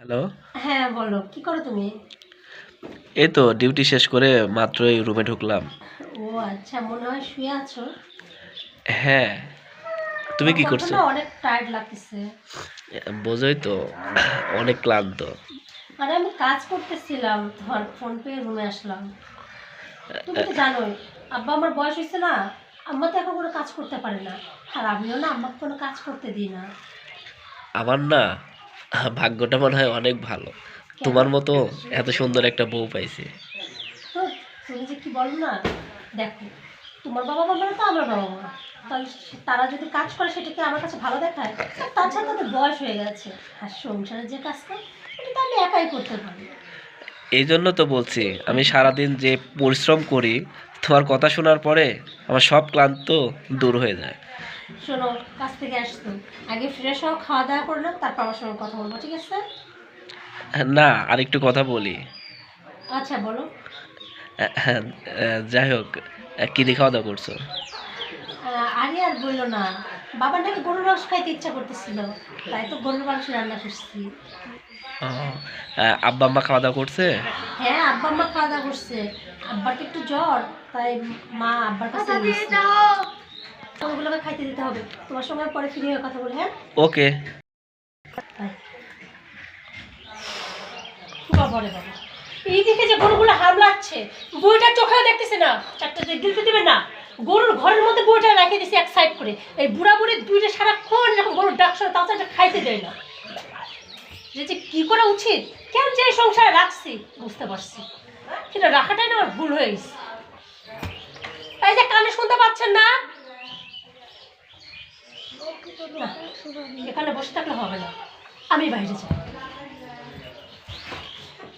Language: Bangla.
হ্যালো? হ্যাঁ বলো কি করো তুমি? এই তো ডিউটি শেষ করে মাত্রই রুমে ঢুকলাম। ও আচ্ছা মনে হয় শুয়ে আছো? হ্যাঁ তুমি কি করছ? না অনেক টায়ার্ড লাগতেছে। বোঝোই তো অনেক ক্লান্ত। মানে আমি কাজ করতেছিলাম ধর ফোন পে রুমে আসলাম। তুমি তো জানোই আব্বা আমার বয়স হয়েছে না আম্মা তো এখন কোনো কাজ করতে পারে না। আর আমিও না আম্মাকে কোনো কাজ করতে দিই না। আমার না ভাগ্যটা মনে হয় অনেক ভালো। তোমার মতো এত সুন্দর একটা বউ পাইছি। তো তুমি যে কি বলো না দেখো তোমার বাবা মা মানে তো আমার বাবা মা। তাহলে তারা যদি কাজ করে সেটা কি আমার কাছে ভালো দেখায়? তাছাড়া তাদের বয়স হয়ে গেছে। আর সংসারে যে কাজটা এটা তো আমি একাই করতে পারি। এই জন্য তো বলছি আমি সারাদিন যে পরিশ্রম করি তোমার কথা শোনার পরে আমার সব ক্লান্ত দূর হয়ে যায়। শোনো কাজ থেকে আসতো আগে ফ্রেশ হও খাওয়া দাওয়া করে নাও তারপর আমার সঙ্গে কথা বলব ঠিক আছে? না আর একটু কথা বলি। আচ্ছা বলো। যাই হোক কি দিয়ে খাওয়া দাওয়া করছ? আরে আর বলল না বাবার নাকি গরুর মাংস খাইতে ইচ্ছা করতেছিল তাই তো গরুর মাংস রান্না করছি। আব্বা আম্মা খাওয়া দাওয়া করছে? হ্যাঁ আব্বা আম্মা খাওয়া দাওয়া করছে আব্বার তো একটু জ্বর তাই মা আব্বার কাছে দিয়েছে ওগুলোকে খাইতে দিতে হবে। তোমার সঙ্গে পরে ফিরে হয়ে কথা বলি হ্যাঁ? ওকে। বাই। বাবা। এই দিকে যে গরুগুলো হামলাচ্ছে বইটা চোখেও দেখতেছে না। চারটা দিয়ে গিলতে দিবে না। গরুর ঘরের মধ্যে বইটা রেখে দিছে এক সাইড করে। এই বুড়া বুড়ি দুইটা সারাক্ষণ গরুর ডাক শোনে খাইতে দেয় না। যে যে কী করা উচিত? কেন যে সংসারে রাখছি? বুঝতে পারছি। সেটা রাখাটাই না আমার ভুল হয়ে গেছে। এই যে কানে শুনতে পাচ্ছেন না, এখানে বসে থাকলে হবে না। আমি বাইরে যাই